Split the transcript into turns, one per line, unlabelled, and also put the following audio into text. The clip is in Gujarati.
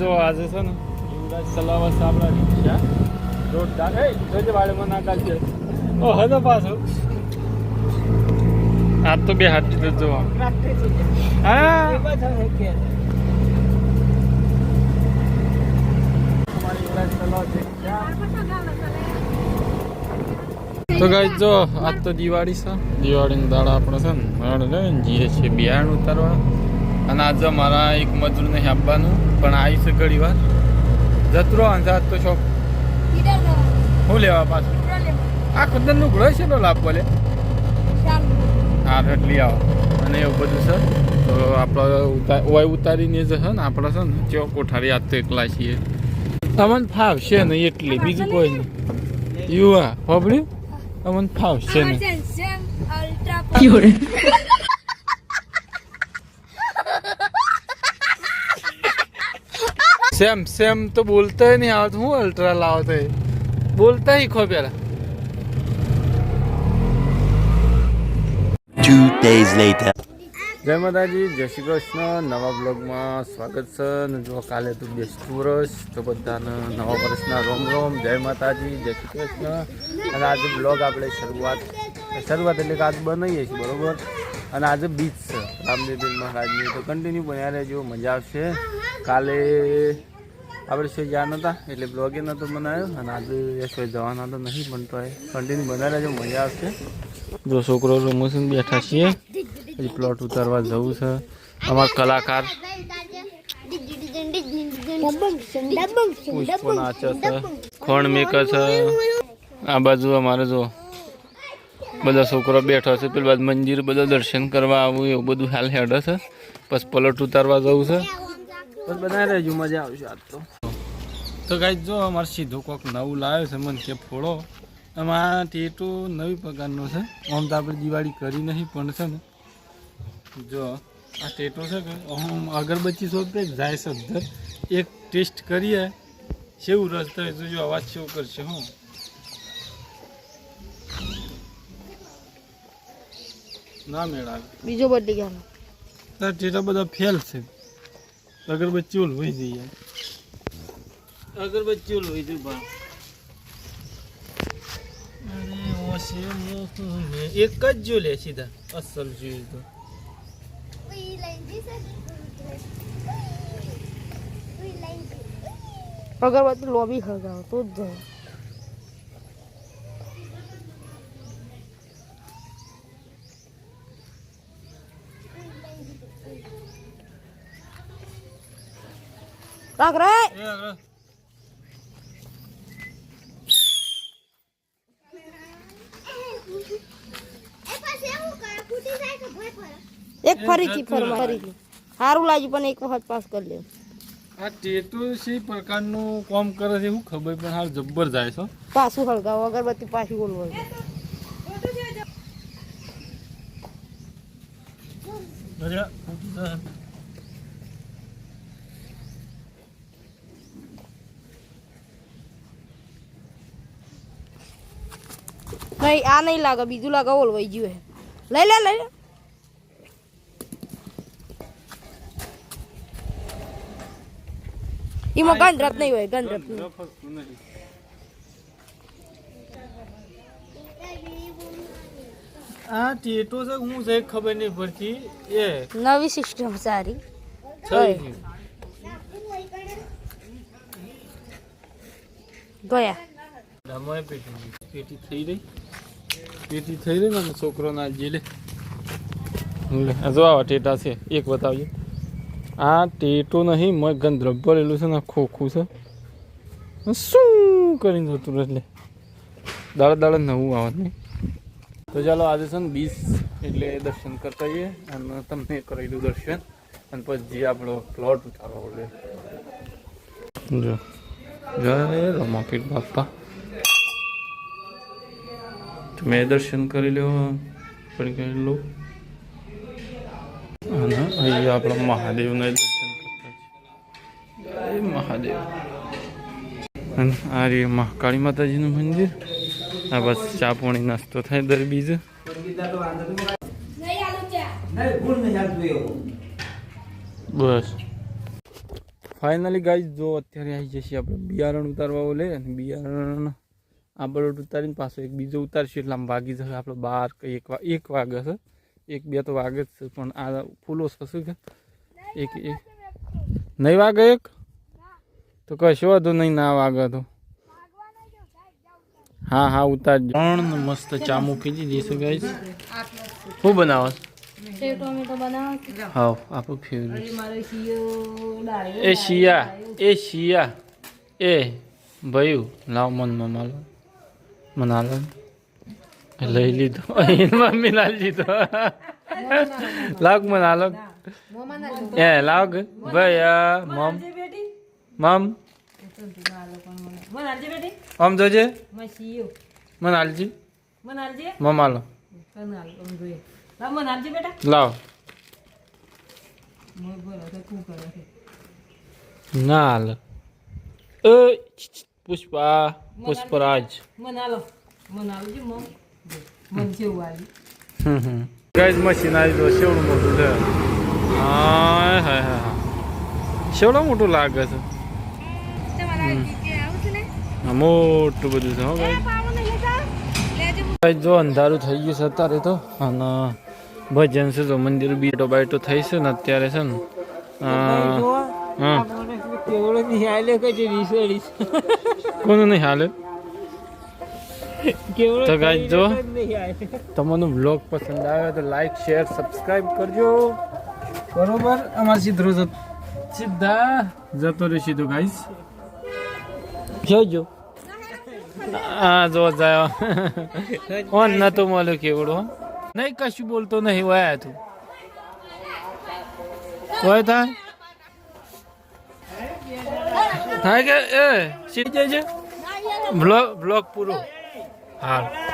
જો આજે છે ને યુવરાજ સલાવત આપણા રિક્ષા જોરદાર. એ જોજે વાળમાં ના કાઢજે. ઓ હદો પાછો. આ તો બે હાથ દીધો જો હા. તો ગાઈ જો આજ તો દિવાળી છે. દિવાળીના દાડા આપણે છે ને લઈને જઈએ છીએ બિયારણ ઉતારવા અને આજે મારા એક મજૂર નહીં આપવાનું પણ આવી છે ઘડી વાર જતરો અંજાત તો શોખ હું લેવા પાછું? આ ખુદનનું ઘડો છે લાભ બોલે. હા રટલી આવો. અને એવું બધું છે. તો આપણે ઓય ઉતારીને જ છે ને આપણે છે ને ચો કોઠારી આજ તો એકલા છીએ. તમને ફાવશે ને એટલી બીજું કોઈ નહીં. યુવા હોબળ્યું તમને ફાવશે સેમ સેમ તો બોલતા નહીં. આવતું હું અલ્ટ્રા લાવો તો બોલતા ही ખો પેલા.
Two
જય માતાજી જય શ્રી કૃષ્ણ. નવા બ્લોગમાં સ્વાગત છે. અને જો કાલે તો બેસતું વર્ષ તો બધાને નવા વર્ષના રોમ રોમ. જય માતાજી જય શ્રી કૃષ્ણ. અને આજે બ્લોગ આપણે શરૂઆત શરૂઆત એટલે કે આજ બનાવીએ છીએ બરોબર? અને આજે બીચ છે. રામદેવબીર મહારાજની. તો કન્ટિન્યુ બન્યા રહેજો. મજા આવશે. કાલે આપણે શું જ્યાં નહોતા એટલે બ્લોગે નહોતો બનાવ્યો અને આજે યશોય જવાના તો નહીં બનતો તો કન્ટિન્યુ બનાવી રહેજો મજા આવશે. જો છોકરો રમોશન બેઠા છીએ પછી પ્લોટ ઉતારવા જવું છે. અમારા કલાકાર પુષ્પો નાચે છે. ખોણ મેકર છે. આ બાજુ અમારે જો બધા છોકરો બેઠો છે પેલી બાજુ મંદિર બધા દર્શન કરવા આવું એવું બધું હાલ હેડે છે. પછી પ્લોટ ઉતારવા જવું છે. બસ બધા રહેજો મજા આવશે આજ તો. તો ગાઈ જો અમારે સીધું કોક નવું લાવ્યો છે મને કે ફોડો. આમાં ટેટુ નવી પ્રકારનો છે. આમ તો આપણે દિવાળી કરી નહીં પણ છે ને. જો આ ટેટો છે કે હું અગરબત્તી શોધે જાય છે અંદર. એક ટેસ્ટ કરીએ કેવું રસ થાય તો જો અવાજ કેવો કરશે હું. ના મેળાવે.
બીજો બદલી ગયા.
ટેટા બધા ફેલ છે. અગરબત્તી ઓલ હોય જઈએ. અગરબત્તી લોહી હોય બા અરે ઓશે મોહ મે એક જ જો લે સીધા. અસલ જોઈએ તો.
અગરબત્તી લોબી હળગાવો તો જ જાય. રાખ રે
એ આગળ
એક ફરીથી ફરવા. ફરીથી. સારું લાગ્યું પણ એક વખત પાસ કરી લે
આ ટેટુ છે પ્રકારનું કામ કરે છે હું ખબર પણ હાલ જબ્બર જાય છે.
પાછું હળગાવો અગરબત્તી પાછી બોલવો નહીં આ નહીં લાગે બીજું લાગે ઓલવાઈ ગયું હે. લઈ લે લઈ લે. એમાં ગંધરત નહીં હોય ગંધરત
આ ટેટો છે હું છે ખબર નહીં પડતી એ
નવી સિસ્ટમ સારી.
ગયું. પેટી પેટી થઈ રહી પેટી થઈ રહી ને છોકરો ના જીલે લે જો આવા ટેટા છે એક બતાવજો આ ટેટો નહીં, મેં ગંધ ભરેલું છે ને ખોખું છે. શું કરીને જતું એટલે? દાડા દાડા નવું આવે નહીં. તો ચાલો આજે છે ને બીસ એટલે દર્શન કરતા જઈએ અને તમને કરી દઉં દર્શન. અને પછી આપણો પ્લોટ ઉતારવો પડે જો. જય રમાપીર બાપા. તમે દર્શન કરી લો પણ કરી લો અને અહીંયા આપણા મહાદેવના દર્શન કરતા છે મહાદેવ. અને આ રે મહાકાળી માતાજીનું મંદિર. આ બસ ચા પાણી નાસ્તો થાય દર બીજો. બસ. ફાઇનલી ગાઈઝ જો અત્યારે આવી જશે આપણે બિયારણ ઉતારવા ઓલે અને બિયારણ આ બરોડ ઉતારીને પાછો એક બીજો ઉતારશું એટલે આમ વાગી જશે. આપણે બાર કે એક એક વાગે છે. એક બે તો વાગે જ છે પણ આ ફૂલો છે શું કે? એક એક નહીં વાગે એક? તો કશો હતું નહીં ના વાગે તો. હા હા ઉતારજો ત્રણ મસ્ત ચા મૂકી દીધી છે ગાઈઝ શું બનાવો? હા આપણું ફેવરેટ એ શિયા એ શિયા. એ ભયું. લાવ મન મમાલો મનાલો. લઈ લીધો. મમ્મી લાલ લીધો. લાગ મનાલો એ, લાગ. ભાઈ મમ. મમ. આમ જોજે. મનાલજી મમાલો લાવ. ના હાલ પુષ્પા, પુષ્પરાજ.
મને હાલો મને હાલજી મમ. મન
ગાઈઝ મશીન આવી તો શેવડું મોટું છે. હા હા હા શેવડું મોટું લાગે છે. હા, મોટું બધું છે હો ગાઈઝ. જો અંધારું થઈ ગયું છે અત્યારે તો અને ભજન છે તો મંદિર બીટો બાઈટો થઈ છે ને અત્યારે છે ને હા. કોનું નહીં હાલે? તો ગાઈઝ જો તમને વ્લોગ પસંદ આવે તો લાઈક શેર સબસ્ક્રાઇબ કરજો. બરોબર? અમાર સીધો સીધા જતો રહે સીધો ગાઈસ. જોજો. આ જો જાયો ઓન નતો મળ્યો કેવડો. નહીં કશું બોલતો નહીં વાયા તું. હોય થાય થાય કે? એ સીધે જજે બ્લોગ બ્લોગ પૂરો. હા